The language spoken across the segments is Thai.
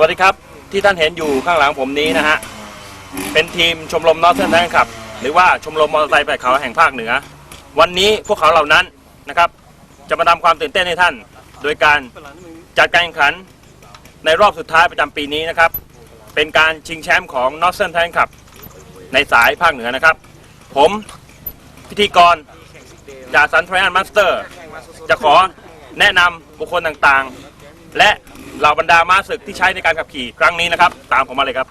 วัสดีครับที่ท่านเห็นอยู่ข้างหลังผมนี้นะฮะเป็นทีมชมรมนอร์เทิร์นแทนขับ หรือว่าชมรมมอเตอร์ไซค์แบกเขาแห่งภาคเหนือ วันนี้พวกเขาเหล่านั้นนะครับจะมาทำความตื่นเต้นให้ท่าน โดยการจัดการแข่งขันในรอบสุดท้ายประจำปีนี้นะครับ เป็นการชิงแชมป์ของนอร์เทิร์นแทนขับ ในสายภาคเหนือนะครับ ผมพิธีกรจากสันทรานมาสเตอร์จะขอแนะนำบุคคลต่างๆ และเหล่าบรรดาม้าศึกที่ใช้ในการขับขี่ครั้งนี้นะครับ ตามผมมาเลยครับ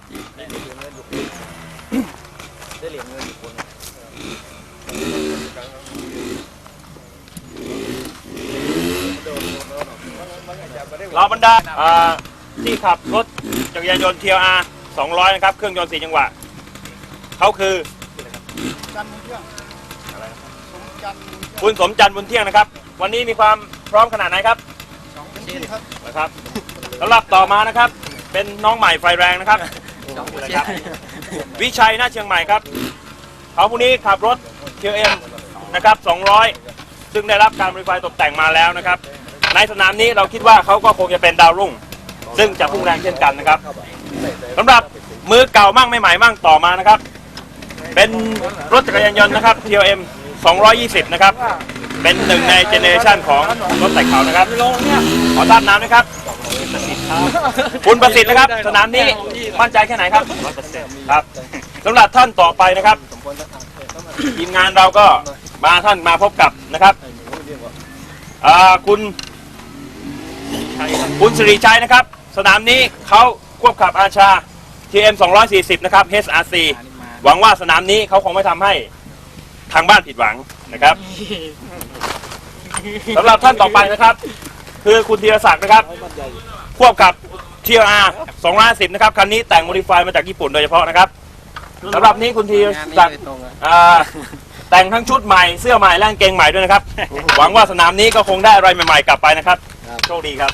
เหล่าบรรดาอ่าที่ขับรถจักรยานยนต์ TLR 200 นะครับ เครื่องยนต์4จังหวะเขาคือจันทร์เที่ยงคุณสมจันทร์บุญเที่ยงนะครับ วันนี้มีความพร้อมขนาดไหนครับ สองเป็นที่ครับนะครับสำหรับต่อมานะครับ เป็นน้องใหม่ไฟแรงนะครับนะครับ วิชัยหน้าเชียงใหม่ครับเขาผู้นี้ขับรถ QM นะครับ 200 ซึ่งได้รับการบริไฟตกแต่งมาแล้วนะครับ ในสนามนี้เราคิดว่าเขาก็คงจะเป็นดาวรุ่ง ซึ่งจะพุ่งแรงเช่นกันนะครับสำหรับมือเก่ามั่งไม่ใหม่มั่งต่อมานะครับ เป็นรถจักรยานยนต์นะครับ TLM 220 นะครับ เป็นหนึ่งในเจเนอเรชันของรถแต่เขานะครับ ขอทราบนามนะครับ คุณประสิทธิ์นะครับ สนามนี้มั่นใจแค่ไหนครับครับสำหรับท่านต่อไปนะครับทีมงานเราก็มาท่านมาพบกับนะครับคุณคุณสิริชัยนะครับ สนามนี้เขาควบขับอาชา TM 240 นะครับ HRC หวังว่าสนามนี้เขาคงไม่ทำให้ ทางบ้านผิดหวังนะครับสำหรับท่านต่อไปนะครับ คือคุณธีรศักดิ์นะครับควบกับ TLR 250 นะครับคันนี้แต่งโมดิฟายมาจากญี่ปุ่นโดยเฉพาะนะครับสำหรับนี้คุณธีรศักดิ์อ่าแต่งทั้งชุดใหม่เสื้อใหม่และกางเกงใหม่ด้วยนะครับ หวังว่าสนามนี้ก็คงได้อะไรใหม่ๆกลับไปนะครับ โชคดีครับ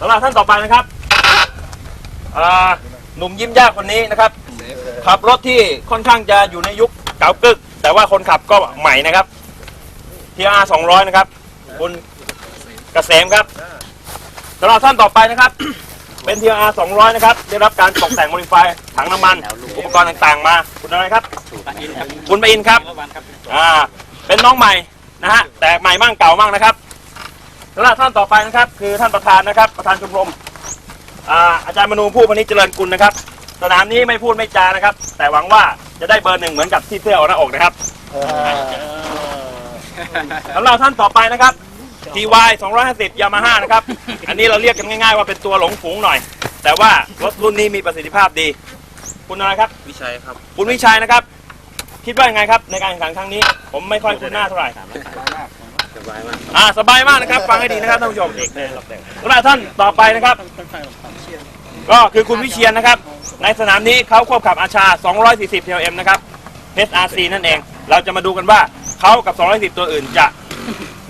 สำหรับท่านต่อไปนะครับอ่าหนุ่มยิ้มยากคนนี้นะครับ ขับรถที่ค่อนข้างจะอยู่ในยุคเก่ากึก แต่ว่าคนขับก็ใหม่นะครับ TR 200 นะครับคุณเกษมครับสำหรับท่านต่อไปนะครับ เป็น TR 200 นะครับ ได้รับการตกแต่งโมดิฟายถังน้ำมัน อุปกรณ์ต่างๆ มา คุณอะไรครับ คุณปอินครับอ่าเป็นน้องใหม่นะฮะแต่ใหม่มั่งเก่ามั่งนะครับสำหรับท่านต่อไปนะครับ คือท่านประธานนะครับ ประธานชมรมอ่าอาจารย์มนูผู้พนิจเจริญกุลนะครับ สนามนี้ไม่พูดไม่จานะครับ แต่หวังว่าจะได้เบอร์หนึ่งเหมือนกับที่เสื้อเอาหน้าอกนะครับสำหรับท่านต่อไปนะครับ TY 250 Yamaha นะครับ อันนี้เราเรียกกันง่ายๆว่าเป็นตัวหลงฝูงหน่อย แต่ว่ารถรุ่นนี้มีประสิทธิภาพดี คุณอะไรครับ วิชัยครับ คุณวิชัยนะครับ คิดว่ายังไงครับ ในการแข่งขันครั้งนี้ ผมไม่ค่อยคุ้นหน้าเท่าไหร่สบายมากอ่าสบายมากนะครับ ฟังให้ดีนะครับท่านผู้ชมสำหรับท่านต่อไปนะครับ ก็คือคุณวิเชียนนะครับ ในสนามนี้เขาควบขับอาชา 240 TLM นะครับ HRC นั่นเอง เราจะมาดูกันว่าเขากับ 210 ตัวอื่นจะ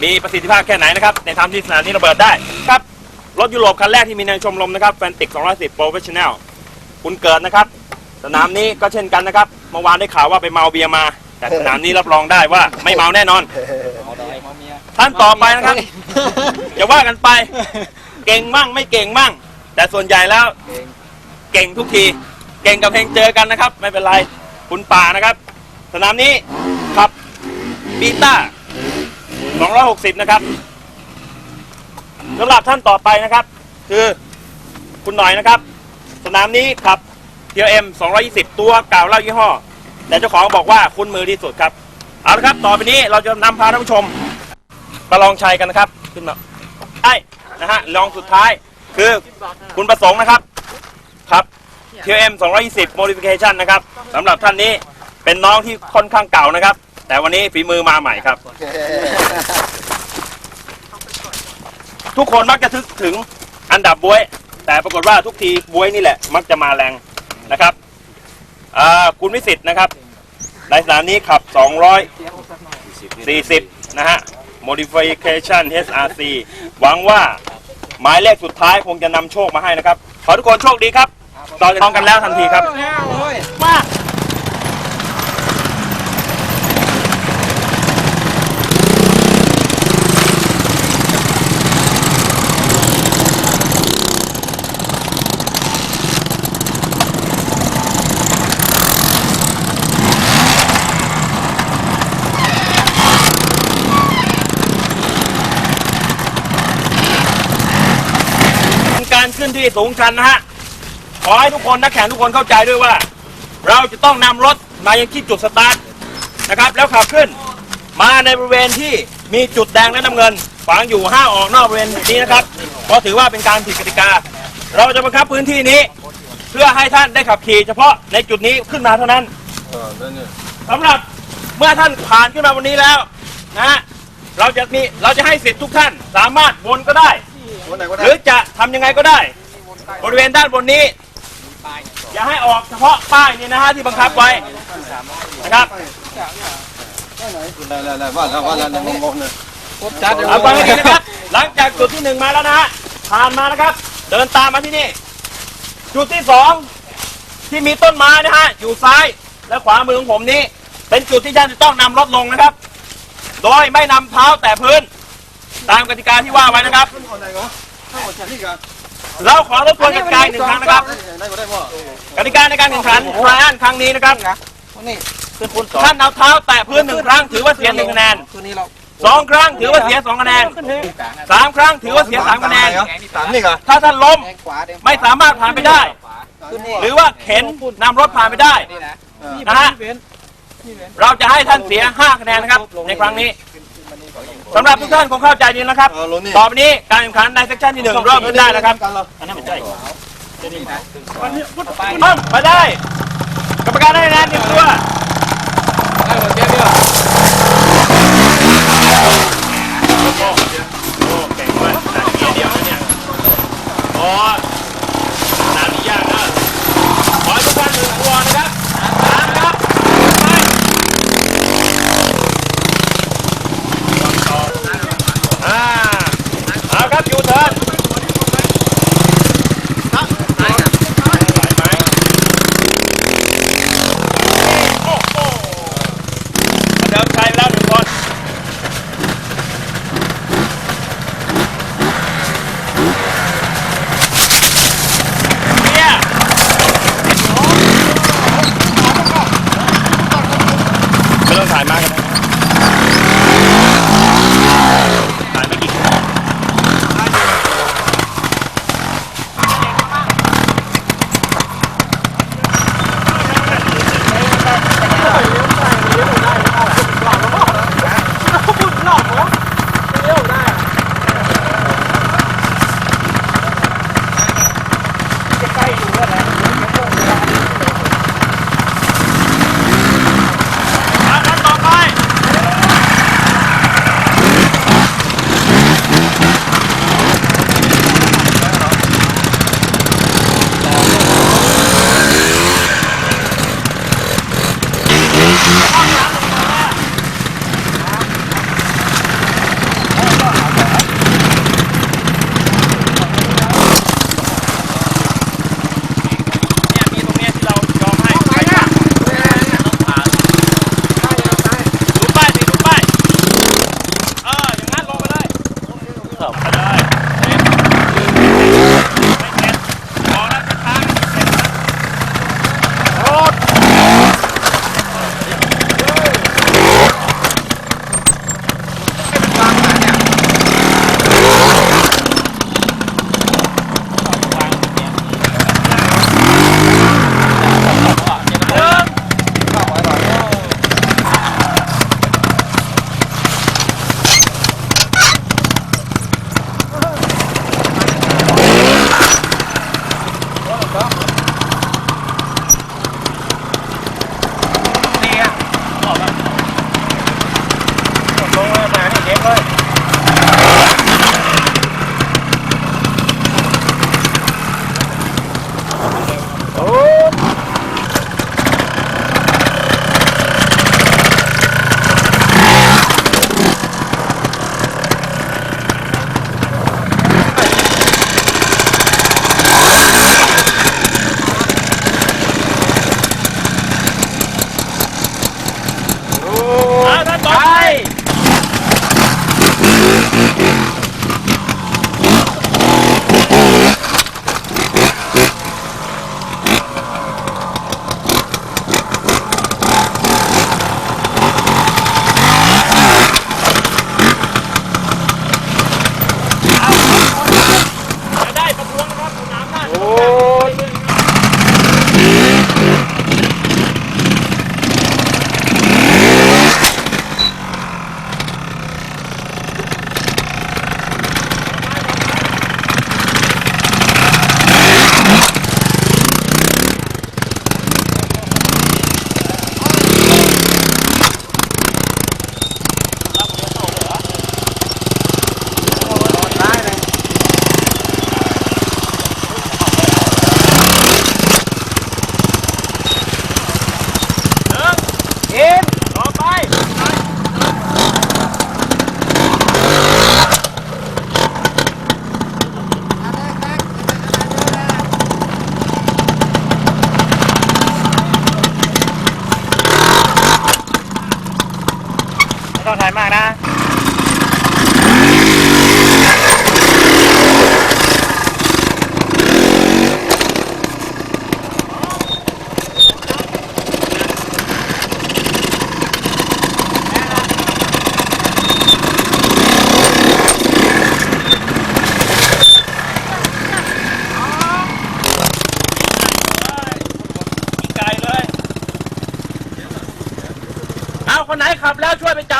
มีประสิทธิภาพแค่ไหนนะครับ ในทำที่สนามนี้ระเบิดได้ครับ รถยุโรปคันแรกที่มีในชมรมนะครับแฟนติก 210 Professional คุณเกิดนะครับ สนามนี้ก็เช่นกันนะครับ เมื่อวานได้ข่าวว่าไปเมาเบียร์มา แต่สนามนี้รับรองได้ว่าไม่เมาแน่นอน ท่านต่อไปนะครับอย่าว่ากันไป เก่งมั่งไม่เก่งมั่ง แต่ส่วนใหญ่แล้วเก่งทุกที เก่งกับเพลงเจอกันนะครับ ไม่เป็นไรคุณป่านะครับ สนามนี้ขับบีต้า260 นะครับสำหรับท่านต่อไปนะครับ คือคุณหน่อยนะครับ สนามนี้ขับ TLM 220 ตัวเก่าเล่ายี่ห้อ แต่เจ้าของบอกว่าคุ้นมือที่สุดครับเอาละครับ ต่อไปนี้เราจะนำพาท่านผู้ชมมาลองชัยกันนะครับ ขึ้นมาไอ้นะฮะลองสุดท้าย คือคุณประสงค์นะครับครับ TM 220 Modification นะครับสำหรับท่านนี้เป็นน้องที่ค่อนข้างเก่านะครับ แต่วันนี้ฝีมือมาใหม่ครับ ทุกคนมักจะทึกถึงอันดับบวย แต่ปรากฏว่าทุกทีบวยนี่แหละ มักจะมาแรงนะครับคุณวิสิตนะครับในสนามนี้ขับ 240 นะฮะ modification HRC หวังว่า หมายเลขสุดท้ายคงจะนำโชคมาให้นะครับ ขอทุกคนโชคดีครับต่อรองกันแล้วทันทีครับ มา การขึ้นที่สูงชันนะฮะ ขอให้ทุกคนนักแข่งทุกคนเข้าใจด้วยว่า เราจะต้องนำรถมายังที่จุดสตาร์ทนะครับ แล้วขับขึ้นมาในบริเวณที่มีจุดแดงและน้ำเงินฝังอยู่ห้าออกนอกบริเวณนี้นะครับเพราะถือว่าเป็นการผิดกติกา เราจะบังคับพื้นที่นี้ เพื่อให้ท่านได้ขับขี่เฉพาะในจุดนี้ขึ้นมาเท่านั้นสำหรับเมื่อท่านผ่านขึ้นมาวันนี้แล้วนะฮะเราจะมีเราจะให้สิทธิ์ทุกท่านสามารถวนก็ได้ วันไหนก็หได้รือจะทำยังไงก็ได้ บริเวณด้านบนนี้ อย่าให้ออกเฉพาะป้ายนี่นะฮะที่บังคับไว้นะครับได้ได้ได้ว่าแล้วว่าแล้วงงงเลยเอาฟังให้ดีนะครับ หลังจากจุดที่หนึ่งมาแล้วนะฮะผ่านมานะครับ เดินตามมาที่นี่ จุดที่สองที่มีต้นไม้นะฮะอยู่ซ้ายและขวามือของผมนี้ เป็นจุดที่ท่านจะต้องนำรถลงนะครับ โดยไม่นำเท้าแตะพื้น ตามกติกาที่ว่าไว้นะครับ ขึ้นคนไหนก็ถ้าหมดจากนี่กันเราขอรบกวนกติกาอีกหนึ่งครั้งนะครับได้ก็ได้พ่อกติกาในการแข่งขันรายอันครั้งนี้นะครับนี่ท่านเอาเท้าแตะพื้นหนึ่งครั้งถือว่าเสียหนึ่งคะแนนตัวนี้เราสองครั้งถือว่าเสียสองคะแนนสามครั้งถือว่าเสียสามคะแนนสามนี่กันถ้าท่านล้มแดงขวาแดงไม่สามารถผ่านไปได้ขึ้นนี่หรือว่าเข็นนำรถผ่านไปได้นี่นะนะฮะเราจะให้ท่านเสีย5คะแนนนะครับในครั้งนี้ สำหรับทุกท่านคงเข้าใจดีแล้วครับเออลงนี่ต่อไปนี้การแข่งขันในเซกชันที่หนึ่งเริ่มขึ้นได้แล้วครับอันนั้นไม่ใช่เริ่มไปได้ กรรมการได้คะแนนหนึ่งตัว โอ้เก่งมากขนาดนี้เดียวนะเนี่ยโอ้ขนาดนี้ยากนะขอให้ทุกท่านหนึ่งตัวนะครับสามครับไปอ่าเอาครับยูเทิร์นไหวไหมโอ้โหประเดิมชัยไปแล้วหนึ่งคน เนี่ยไม่ต้องถ่ายมากกันน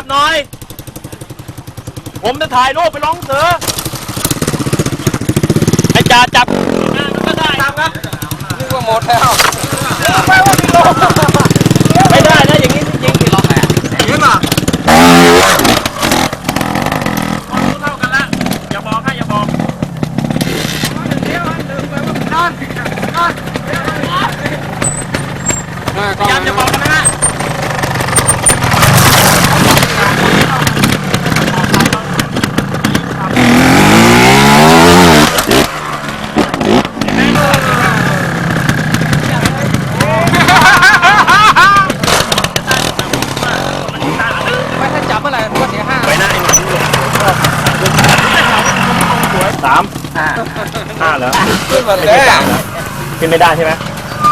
บหน่อย ผมจะถ่ายรูปไปร้องเสือไอ้จ่าจับมันก็ได้ครับนึกว่าหมดแล้ว ไม่ได้นะอย่างนี้จริงๆ เห็นป่ะ ความรู้เท่ากันละอย่าบอกให้อย่าบอกพยายามจะบอกกันนะฮะไปนะไอ้หนุ่มสวย สามห้าเหรอขึ้นมาแล้วขึ้นไม่ได้ใช่ไหม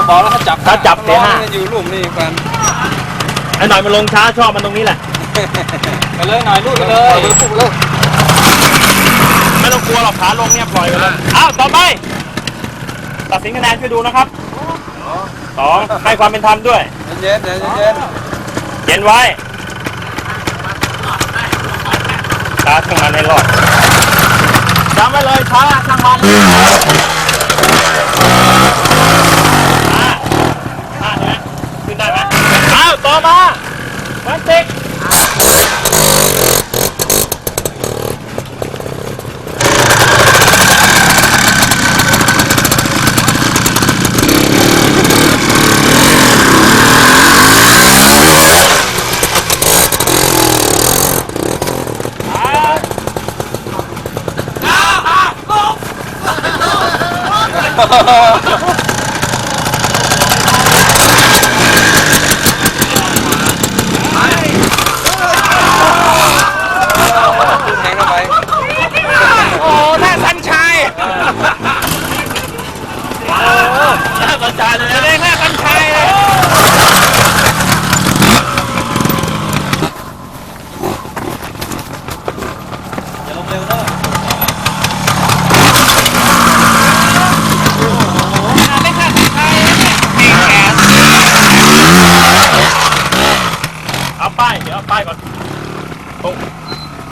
บอกแล้วเขาจับถ้าจับเสียห้าอยู่ลุ่มนี่กันไอ้หน่อยมันลงช้าชอบมันตรงนี้แหละ ไปเลยหน่อยลุ่มไปเลยไปเลยไปเลยไม่ต้องกลัวหรอกขาลงเนี่ยปล่อยไปเลยอ้าวต่อไป ตัดสินคะแนนช่วยดูนะครับสองให้ความเป็นธรรมด้วย เย็นเย็นเย็นเย็นไว้ตาช่างมันให้รอด จำไว้เลยช้าช่างมันอ่าอ่าเห็นไหมขึ้นได้ไหมอ้าวต่อมาพลาสติก Oh!